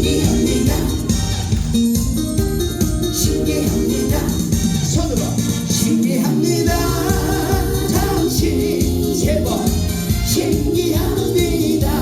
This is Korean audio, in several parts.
신기합니다. 신기합니다. 손으로 신기합니다. 당신 세번 신기합니다.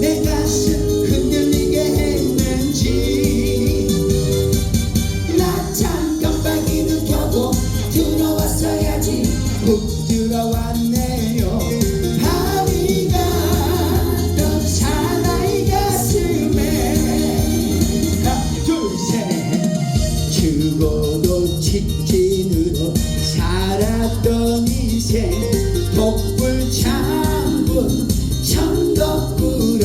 내 가슴 흔들리게 했는지. 낮잠 깜빡이는 켜고 들어왔어야지 직진으로 살았던 인생 독불 창군 천덕꾸러기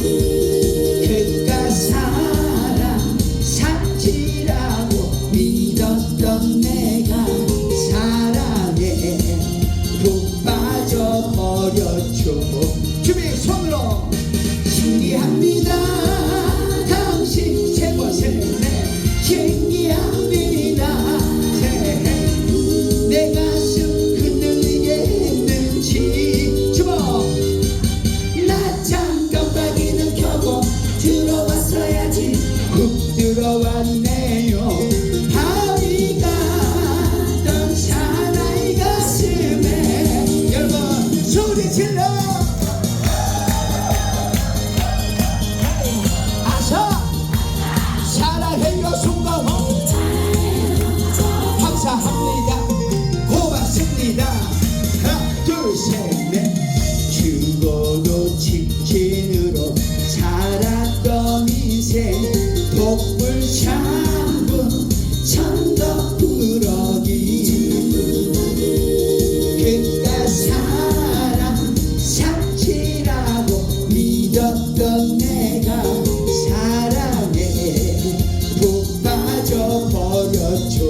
그깟 사랑 삽질하고 믿 고맙습니다 하나 둘셋넷. 죽어도 직진으로 살았던 인생 독불 창군 천덕꾸러기. 그깟 사랑 삽질하고 믿었던 내가 사랑에 푹 빠져버렸죠